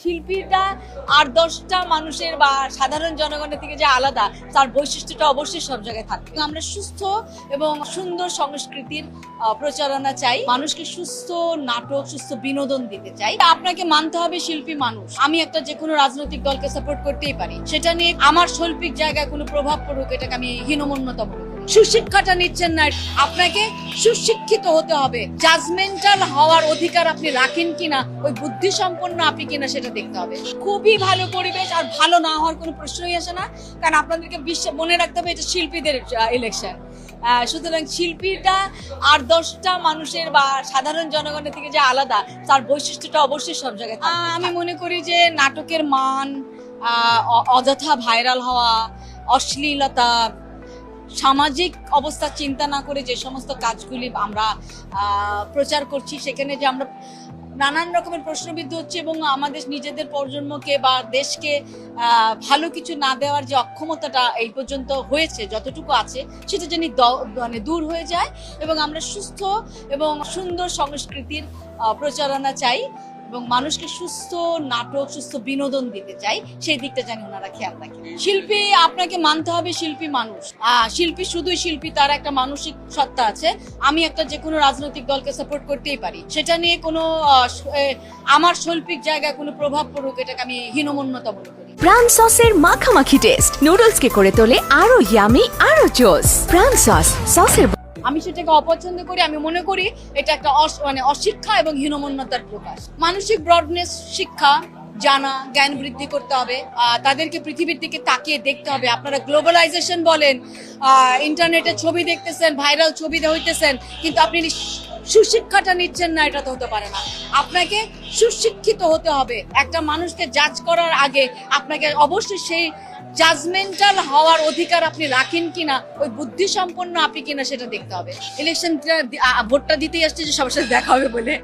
শিল্পীটা আর দশটা মানুষের বা সাধারণ জনগণের থেকে যে আলাদা, তার বৈশিষ্ট্যটা অবশ্যই সব জায়গায় থাকে আমরা সুস্থ এবং সুন্দর সংস্কৃতির প্রচারণা চাই। মানুষকে সুস্থ নাটক, সুস্থ বিনোদন দিতে চাই। আপনাকে মানতে হবে শিল্পী মানুষ। আমি একটা যে কোনো রাজনৈতিক দলকে সাপোর্ট করতেই পারি। সেটা নিয়ে আমার শৈল্পিক জায়গায় কোনো প্রভাব পড়ুক, এটাকে আমি হীনমন্যতা মনে করি সুশিক্ষাটা নিচ্ছেন না। আপনাকে সুশিক্ষিত হতে হবে। জাজমেন্টাল হওয়ার অধিকার আপনি রাখেন কিনা, ওই বুদ্ধি সম্পন্ন আপনি কিনা সেটা দেখতে হবে। খুবই ভালো পরিবেশ আর ভালো না হওয়ার কোনো প্রশ্নই আসে না, কারণ আপনাদেরকে বিশ্বে, মনে রাখতে হবে এটা শিল্পীদের ইলেকশন সুতরাং শিল্পীটা আর দশটা মানুষের বা সাধারণ জনগণের থেকে যে আলাদা, তার বৈশিষ্ট্যটা অবশ্যই সব জায়গায়। আমি মনে করি যে নাটকের মান অযথা ভাইরাল হওয়া, অশ্লীলতা সামাজিক অবস্থা চিন্তা না করে যে সমস্ত কাজগুলি আমরা প্রচার করছি, সেখানে যে আমরা নানান রকমের প্রশ্নবিদ্ধ হচ্ছে এবং আমাদের নিজেদের প্রজন্মকে বা দেশকে ভালো কিছু না দেওয়ার যে অক্ষমতাটা এই পর্যন্ত হয়েছে, যতটুকু আছে, সেটা যেন মানে দূর হয়ে যায় এবং আমরা সুস্থ এবং সুন্দর সংস্কৃতির প্রচারণা চাই। এবং মানুষকে সুস্থ নাটক, সুস্থ বিনোদন দিতে চাই, সেই দিকটা জানি ওনারা খেয়াল রাখেন। শিল্পী আপনাকে মানতে হবে শিল্পী মানুষ। শিল্পী শুধুই শিল্পী, তার একটা মানসিক সত্তা আছে। আমি একটা যে কোনো রাজনৈতিক দলকে সাপোর্ট করতেই পারি। সেটা নিয়ে কোনো আমার শৈল্পিক জায়গায় কোনো প্রভাব পড়ুক, এটাকে আমি হীনমন্যতা মনে করি। প্রাণ সসের মাখামাখি টেস্ট নুডলসকে করে তোলে আরও ইয়ামি আরও জোস প্রাণ সস, সসের আমি সেটাকে অপছন্দ করি, আমি মনে করি এটা একটা মানে অশিক্ষা এবং হীনমন্যতার প্রকাশ। মানসিক ব্রডনেস, শিক্ষা, জানা, জ্ঞান বৃদ্ধি করতে হবে তাদেরকে পৃথিবীর দিকে তাকিয়ে দেখতে হবে। আপনারা গ্লোবালাইজেশন বলেন ইন্টারনেটে ছবি দেখতেছেন, ভাইরাল ছবি হইতেছেন, কিন্তু আপনি সুশিক্ষাটা নিচ্ছেন না, এটা তো হতে পারে না। আপনাকে সুশিক্ষিত হতে হবে। একটা মানুষকে জাজ করার আগে আপনাকে অবশ্যই সেই জাজমেন্টাল হওয়ার অধিকার আপনি রাখেন কিনা, ওই বুদ্ধি সম্পন্ন আপনি কিনা সেটা দেখতে হবে। ইলেকশন ভোটটা দিতেই আসছে যে সবার সাথে দেখা হবে বলে।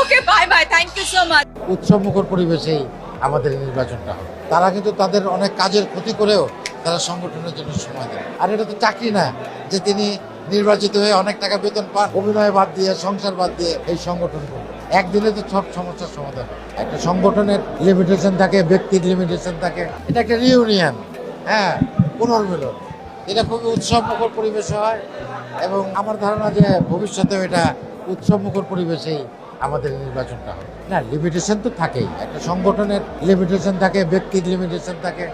Okay bye bye thank you so much উৎসবমুখর পরিবেশেই আমাদের নির্বাচনটা হবে। তারা কিন্তু তাদের অনেক কাজের ক্ষতি করেও তারা সংগঠনের জন্য সময় দেয়। আর এটা তো চাকরি না, যে তিনি নির্বাচিত হয়ে অনেক টাকা বেতন পান, অভিনয় বাদ দিয়ে, সংসার বাদ দিয়ে এই সংগঠন একদিনে তো সব সমস্যার সমাধান একটা সংগঠনের লিমিটেশন থাকে, ব্যক্তির লিমিটেশন থাকে, এটা একটা রিউনিয়ন হ্যাঁ পুনর্মিলন। এটা খুবই উৎসবমুখর পরিবেশ হয় এবং আমার ধারণা যে ভবিষ্যতেও এটা উৎসবমুখর পরিবেশেই আমাদের নির্বাচনটা হবে। না লিমিটেশন তো থাকেই। একটা সংগঠনের লিমিটেশন থাকে, ব্যক্তির লিমিটেশন থাকে।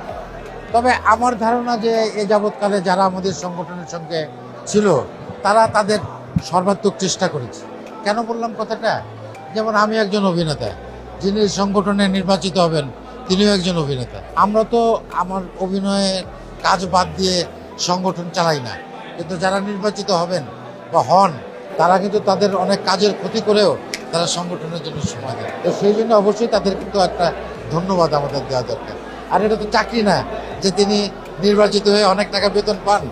তবে আমার ধারণা যে এ যাবৎকালে যারা আমাদের সংগঠনের সঙ্গে ছিল, তারা তাদের সর্বাত্মক চেষ্টা করেছে। কেন বললাম কথাটা? যেমন আমি একজন অভিনেতা, যিনি সংগঠনে নির্বাচিত হবেন, তিনিও একজন অভিনেতা। আমরা তো আমার অভিনয়ের কাজ বাদ দিয়ে সংগঠন চালাই না। কিন্তু যারা নির্বাচিত হবেন বা হন, তারা কিন্তু তাদের অনেক কাজের ক্ষতি করেও তারা সংগঠনের জন্য সময় দেয় তো সেই জন্য অবশ্যই তাদের কিন্তু একটা ধন্যবাদ আমাদের দেওয়া দরকার। আর এটা তো চাকরি না, যে তিনি নির্বাচিত হয়ে অনেক টাকা বেতন পান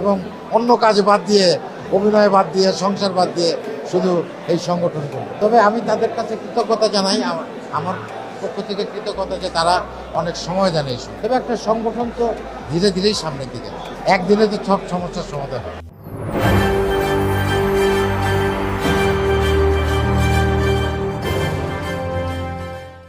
এবং অন্য কাজ বাদ দিয়ে, অভিনয় বাদ দিয়ে, সংসার বাদ দিয়ে শুধু এই সংগঠন তবে আমি তাদের কাছে কৃতজ্ঞতা জানাই, আমার পক্ষ থেকে কৃতজ্ঞতা যে তারা অনেক সময় দেন এই তবে একটা সংগঠন তো ধীরে ধীরেই সামনের দিকে, একদিনে তো সব সমস্যার সমাধান হয়।